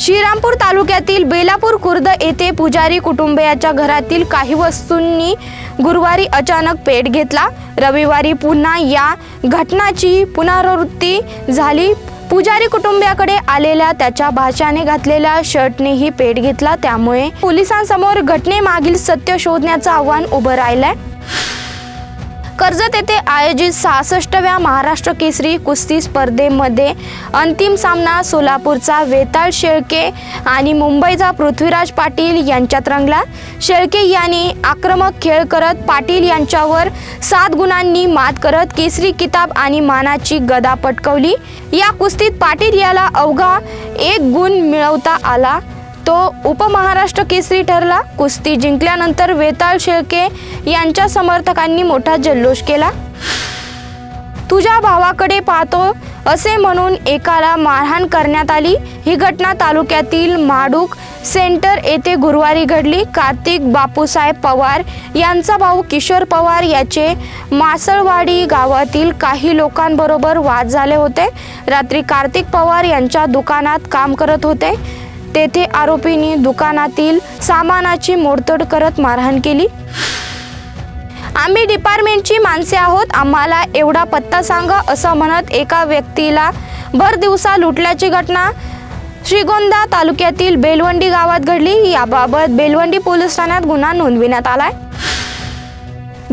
श्रीरामपूर तालुक्यातील बेलापूर खुर्द येथे पुजारी कुटुंबियाच्या घरातील काही वस्तूंनी गुरुवारी अचानक पेट घेतला. रविवारी पुन्हा या घटनाची पुनरावृत्ती झाली. पुजारी कुटुंबियाकडे आलेल्या त्याच्या भाषाने घातलेल्या शर्टनेही पेट घेतला. त्यामुळे पोलिसांसमोर घटनेमागील सत्य शोधण्याचं आव्हान उभं राहिलंय. कर्जत येथे आयोजित सहासष्टव्या महाराष्ट्र केसरी कुस्ती स्पर्धेमध्ये अंतिम सामना सोलापूरचा वेताळ शेळके आणि मुंबईचा पृथ्वीराज पाटील यांच्यात रंगला. शेळके यांनी आक्रमक खेळ करत पाटील यांच्यावर सात गुणांनी मात करत केसरी किताब आणि मानाची गदा पटकवली. या कुस्तीत पाटील याला अवघा एक गुण मिळवता आला. तो उपमहाराष्ट्र केसरी ठरला. कुस्ती जिंकल्यानंतर वेताळ शेळके यांच्या समर्थकांनी मोठा जल्लोष केला. तुझ्या भावाकडे पाहतो असे म्हणून एकाला मारहाण करण्यात आली. ही घटना तालुक्यातील माडूक सेंटर येथे गुरुवारी घडली. कार्तिक बापूसाहेब पवार यांचा भाऊ किशोर पवार याचे मासळवाडी गावातील काही लोकांबरोबर वाद झाले होते. रात्री कार्तिक पवार यांच्या दुकानात काम करत होते. तेथे आरोपींनी दुकानातील सामानाची मोडतोड करत मारहाण केली. आम्ही डिपार्टमेंटची माणसे आहोत आम्हाला एवढा पत्ता सांगा असं म्हणत एका व्यक्तीला भर दिवसा लुटल्याची घटना श्रीगोंदा तालुक्यातील बेलवंडी गावात घडली. याबाबत बेलवंडी पोलीस ठाण्यात गुन्हा नोंदविण्यात आलाय.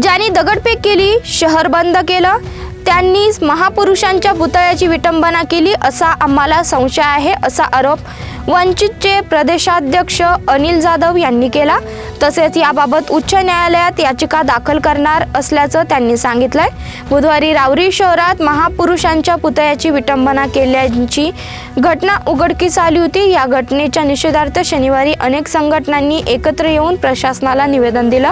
ज्यांनी दगडफेक केली शहर बंद केलं त्यांनी महापुरुषांच्या पुतळ्याची विटंबना केली असा आम्हाला संशय आहे असा आरोप वंचितचे प्रदेशाध्यक्ष अनिल जाधव यांनी केला. तसेच याबाबत उच्च न्यायालयात याचिका दाखल करणार असल्याचं त्यांनी सांगितलंय. बुधवारी रावरी शहरात महापुरुषांच्या पुतळ्याची विटंबना केल्याची घटना उघडकीस आली होती. या घटनेच्या निषेधार्थ शनिवारी अनेक संघटनांनी एकत्र येऊन प्रशासनाला निवेदन दिलं.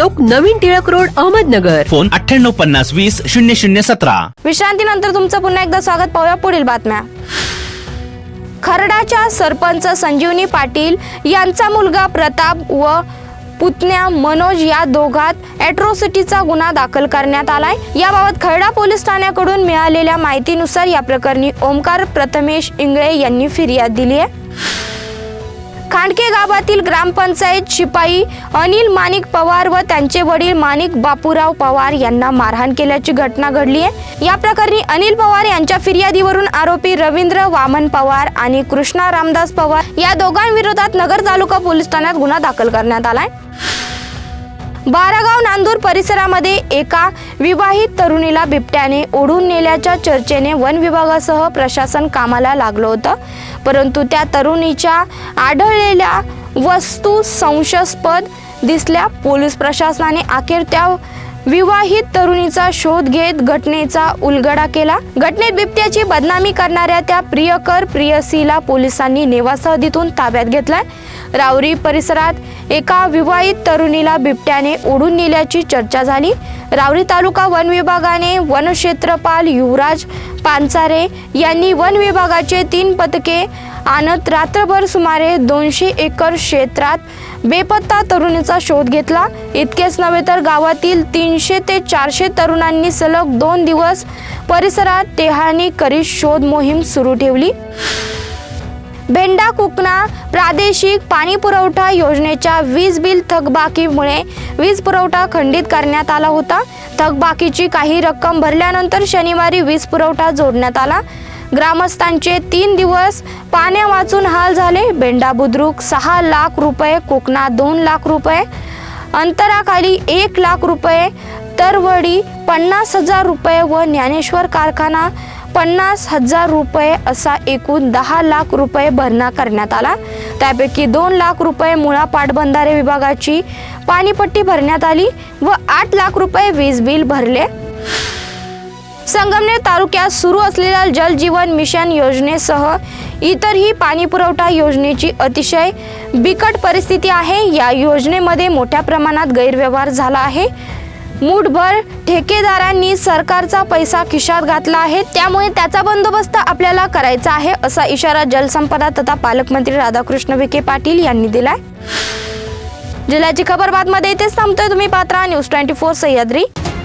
चौक नवीन टिळक रोड अहमदनगर. फोन अठ्ठ्याण्णव पन्नास वीस शून्य शून्य सतरा. विश्रांतीनंतर तुमचं पुन्हा एकदा स्वागत. पाहूया पुढील बातम्या. खरडाच्या सरपंच संजीवनी पाटील यांचा मुलगा प्रताप व पुतण्या मनोज या दोघात अॅट्रॉसिटीचा गुन्हा दाखल करण्यात आलाय. याबाबत खरडा पोलीस ठाण्याकडून मिळालेल्या माहितीनुसार या प्रकरणी ओमकार प्रथमेश इंगळे यांनी फिर्याद दिली आहे. खांडके गावातील ग्रामपंचायत शिपाई अनिल माणिक पवार व त्यांचे वडील माणिक बापूराव पवार यांना मारहाण केल्याची घटना घडली आहे. या प्रकरणी अनिल पवार यांच्या फिर्यादीवरून आरोपी रवींद्र वामन पवार आणि कृष्णा रामदास पवार या दोघांविरोधात नगर तालुका पोलीस ठाण्यात गुन्हा दाखल करण्यात आलाय. बारागाव नांदूर परिसरामध्ये एका विवाहित तरुणीला बिबट्याने ओढून नेल्याच्या चर्चेने वन विभागासह प्रशासन कामाला लागलं होतं. परंतु त्या तरुणीच्या आढळलेल्या वस्तू संशयास्पद दिसल्या. पोलीस प्रशासनाने अखेर त्या विवाहित तरुणीचा शोध घेत घटनेचा उलगडा केला. घटनेत बिबट्याची बदनामी करणाऱ्या त्या प्रियकर प्रियसीला पोलिसांनी नेवासहदीतून ताब्यात घेतलाय. रावरी परिसरात एका विवाहित तरुणीला बिबट्याने ओढून नेल्याची चर्चा झाली. रावरी तालुका वन विभागाने वनक्षेत्रपाल युवराज पानसारे यांनी वन विभागाचे तीन पथके आणत रात्रभर सुमारे दोनशे एकर क्षेत्रात बेपत्ता तरुणीचा शोध घेतला. इतकेच नव्हे तर गावातील तीनशे ते चारशे तरुणांनी सलग दोन दिवस परिसरात टेहाणी करीत शोध मोहीम सुरू ठेवली. भेंडा कुकना प्रादेशिक पाणी पुरवठा योजनेच्या वीज बिल थकबाकीमुळे वीज पुरवठा खंडित करण्यात आला होता. थकबाकीची काही रक्कम भरल्यानंतर शनिवारी वीज पुरवठा जोडण्यात आला. ग्रामस्थांचे तीन दिवस पाण्या वाचून हाल झाले. बेंडा बुद्रुक सहा लाख रुपये कोकणात दोन लाख रुपये अंतराखाली एक लाख रुपये तरवडी पन्नास हजार रुपये व ज्ञानेश्वर कारखाना पन्नास हजार रुपये असा एकूण दहा लाख रुपये भरणा करण्यात आला. त्यापैकी दोन लाख रुपये मुळा पाटबंधारे विभागाची पाणीपट्टी भरण्यात आली व आठ लाख रुपये वीज बिल भरले. संगमनेर तालुक्यात सुरू असलेल्या जल जीवन मिशन योजनेसह इतरही पाणी पुरवठा योजनेची अतिशय बिकट परिस्थिती आहे. या योजनेमध्ये मोठ्या प्रमाणात गैरव्यवहार झाला आहे. मूठभर ठेकेदारांनी सरकारचा पैसा खिशात घातला आहे. त्यामुळे त्याचा बंदोबस्त आपल्याला करायचा आहे असा इशारा जलसंपदा तथा पालकमंत्री राधाकृष्ण विखे पाटील यांनी दिलाय. जिल्ह्याची खबर बातमध्ये इथेच थांबतोय. तुम्ही पात्रा न्यूज ट्वेंटी फोर सह्याद्री.